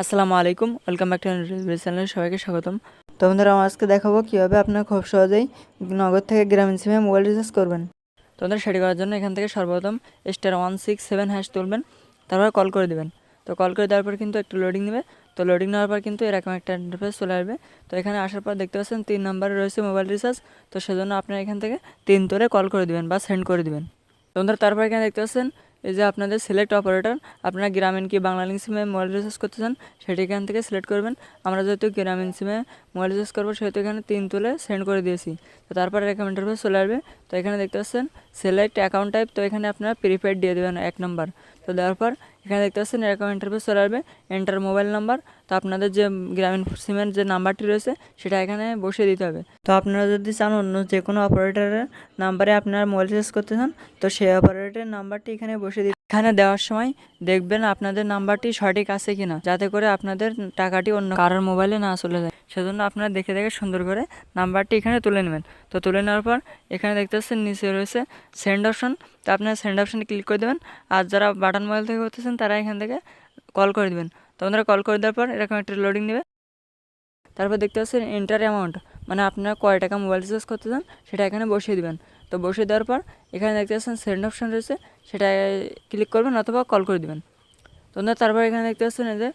আসসালামু আলাইকুম welcome back to চ্যানেলে সবাইকে স্বাগতম। তো বন্ধুরা আজকে দেখাবো কীভাবে আপনার খুব সহজেই নগদ থেকে গ্রামীণ সিমে মোবাইল রিচার্জ করবেন। তো আমাদের সেটি করার জন্য এখান থেকে সর্বপ্রথম star one six seven hash তুলবেন তারপর কল করে দেবেন। তো কল করে দেওয়ার পর কিন্তু একটু লোডিং নেবে। তো লোডিং নেওয়ার পর কিন্তু এরকম একটা ইন্টারফেস চলে আসবে। তো এখানে আসার পর দেখতে পাচ্ছেন তিন নাম্বারে রয়েছে মোবাইল রিচার্জ তো সেজন্য আপনারা এখান থেকে তিন তোলে কল করে দিবেন বা সেন্ড করে দিবেন। তো বন্ধুরা তারপর এখানে দেখতে পাচ্ছেন এই যে আপনাদের সিলেক্ট অপারেটর আপনারা গ্রামীণ কি বাংলালিং সিমে মোবাইল রিচার্জ করতে চান, সেটি এখান থেকে সিলেক্ট করবেন। আমরা যেহেতু গ্রামীণ সিমে মোবাইল রিচার্জ করব, সেহেতু এখানে তিন তুলে সেন্ড করে দিয়েছি। তো তারপরে এরকম ইন্টারফেস চলে আসবে। তো এখানে দেখতে পাচ্ছেন সিলেক্ট অ্যাকাউন্ট টাইপ তো এখানে আপনারা প্রিপেড দিয়ে দেবেন এক নম্বর তো দেওয়ার পর এখানে দেখতে পাচ্ছেন এরকম ইন্টারফেস চলে আসবে। এন্টার মোবাইল নাম্বার তো আপনাদের যে গ্রামীণ সিমের যে নাম্বারটি রয়েছে, সেটা এখানে বসিয়ে দিতে হবে। তো আপনারা যদি চান অন্য যে কোনো অপারেটরের নাম্বারে আপনারা মোবাইল রিচার্জ করতে চান, তো সেই অপারেটরের নাম্বারটি এখানে বসিয়ে দিতে এখানে দেওয়ার সময় দেখবেন আপনাদের নাম্বারটি সঠিক আছে কিনা, যাতে করে আপনাদের টাকাটি অন্য কারোর মোবাইলে না চলে যায়। সেজন্য আপনারা দেখে দেখে সুন্দর করে নাম্বারটি এখানে তুলে নেবেন। তো তুলে নেওয়ার পর এখানে দেখতে পাচ্ছেন নিচে রয়েছে সেন্ড অপশন তো আপনারা সেন্ড অপশানে ক্লিক করে দেবেন। আর যারা বাটন মোবাইল থেকে করতেছেন, তারা এখান থেকে কল করে দেবেন। তো আপনারা কল করে দেওয়ার পর এরকম একটা লোডিং নেবে তারপর দেখতে পাচ্ছেন এন্টার অ্যামাউন্ট মানে আপনারা কয় টাকা মোবাইল রিচার্জ করতে চান, সেটা এখানে বসিয়ে দেবেন। তো বসিয়ে দেওয়ার পর এখানে দেখতে পাচ্ছেন সেন্ড অপশন রয়েছে সেটা ক্লিক করবেন অথবা কল করে দিবেন। তো তারপর এখানে দেখতে পাচ্ছেন যে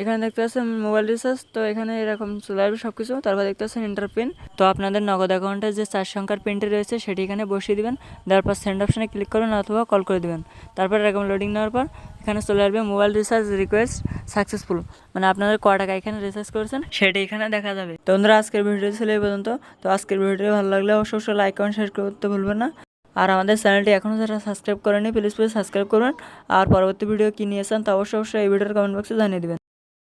এখানে দেখতে পাচ্ছেন মোবাইল রিচার্জ তো এখানে এরকম চলে আসবে সব কিছু তারপর দেখতে পাচ্ছেন ইন্টার পিন তো আপনাদের নগদ অ্যাকাউন্টে যে চার সংখ্যার পিনটি রয়েছে, সেটি এখানে বসিয়ে দিবেন। তারপর পর সেন্ড অপশানে ক্লিক করবেন অথবা কল করে দিবেন। তারপর এরকম লোডিং নেওয়ার পর এখানে চলে আসবে মোবাইল রিচার্জ রিকোয়েস্ট সাকসেসফুল মানে আপনাদের ক টাকা এখানে রিচার্জ করেছেন, সেটি এখানে দেখা যাবে। তো বন্ধুরা, আজকের ভিডিও ছিল এই পর্যন্ত। তো আজকের ভিডিওটি ভালো লাগলে অবশ্যই লাইক কমেন্ট শেয়ার করতে ভুলবেন না। আর আমাদের চ্যানেলটি এখনও যারা সাবস্ক্রাইব করেনি প্লিজ প্লিজ সাবস্ক্রাইব করবেন আর পরবর্তী ভিডিও কী নিয়েছেন তা অবশ্যই অবশ্যই এই ভিডিওর কমেন্ট বক্সে জানিয়ে দেবেন।